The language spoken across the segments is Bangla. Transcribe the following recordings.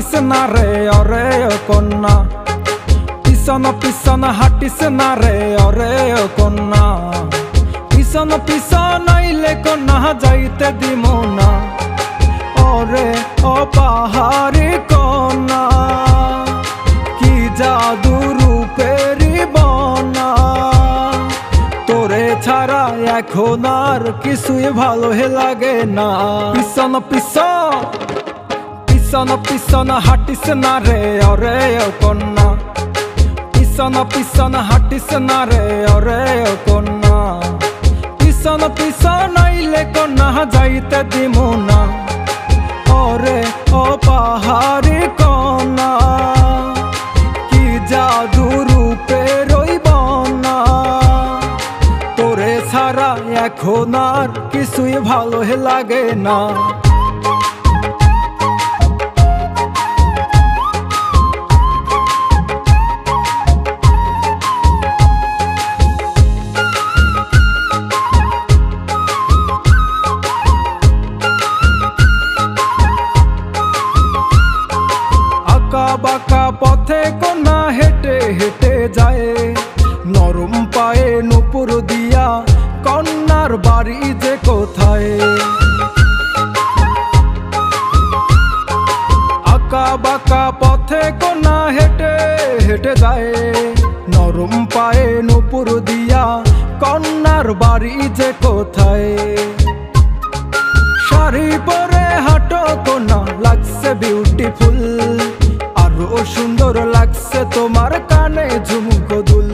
না রে অরে কন্যা। পিছন পিছন হাঁটিস না রে অরে কন্যা। পিছন পিছন আইলে কন্যা যাইতে দিব না। ওরে ও পাহাড়ি কন্যা। কি জাদু রূপেরি বনা তোরে ছাড়া এখন আর কিছুই ভালো লাগে না। পিছন পিছন পিছন পিছন হাঁটিস না রে অরে কন্যা। পিছন পিছন হাঁটিস না রে অরে কন্যা। পিছন পিছন আইলে কন্যা যাইতে দিমু না। ওরে ও পাহাড়ি কন্যা, কি জাদু রূপে রইব না। তোরে ছাড়া এখন আর কিছুই ভালো লাগে না। আঁকা বাঁকা পথে কোনা হেঁটে হেঁটে যায়। নরম পায়ে নুপুর দিয়া কন্যার বাড়ি যে কোথায়? আঁকা বাঁকা পথে কোনা হেঁটে হেঁটে যায়। নরম পায়ে নুপুর দিয়া কন্যার বাড়ি যে কোথায়? কানে ঝুমকো দুল।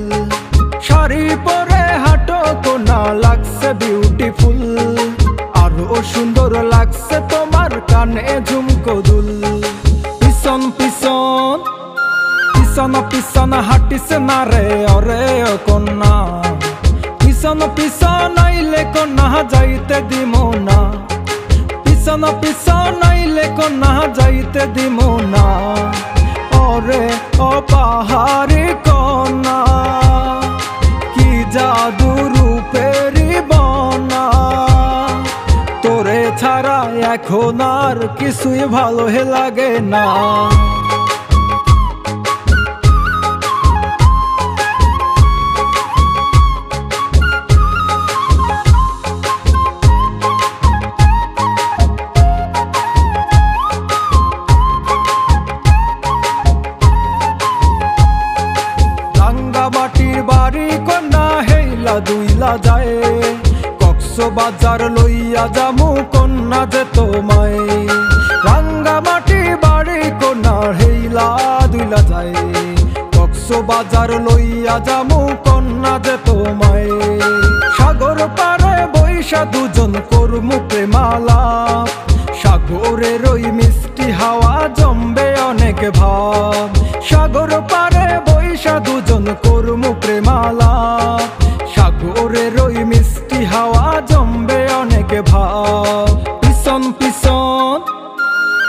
শাড়ি পরে হাঁটো কোনা লাগছে বিউটিফুল আরও সুন্দর লাগছে তোমার কানে ঝুমকো দুল। পিছন পিছন পিছন পিছন হাঁটিস না রে অরে কন্যা। পিছন পিছন আইলে কন্যা যাইতে দিব না। পিছন পিছন আইলে কন্যা যাইতে দিব না। জাদু রূপেরি বনা তোরে ছাড়া এখন আর কিছুই ভালো লাগে না। হেইলা যায়। কক্স বাজার লইয়া জামু কন্যা যে তোমায়। রাঙ্গামাটি বাড়ি কন্যা হেইলা দুইলা যায়। কক্স বাজার লইয়া জামু কন্যা যে তোমায়। সাগর পারে বৈশা দুজন করমু প্রেমালা। সাগরের ওই মিষ্টি হাওয়া জমবে অনেক ভাব। সাগর পারে বৈশা দুজন করমু পিছন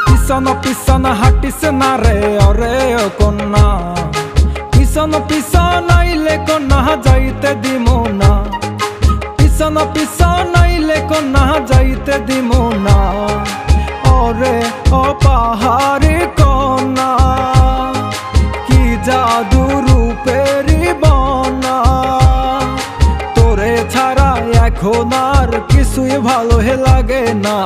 পিছন পিছন হাঁটিস না রে, অরে কন্যা। পিছন পিছন আইলে কন্যা যাইতে না। পিছন পিছন আইলে কন্যা যাইতে না। অরে এখন আর কিছুই ভালো লাগে না।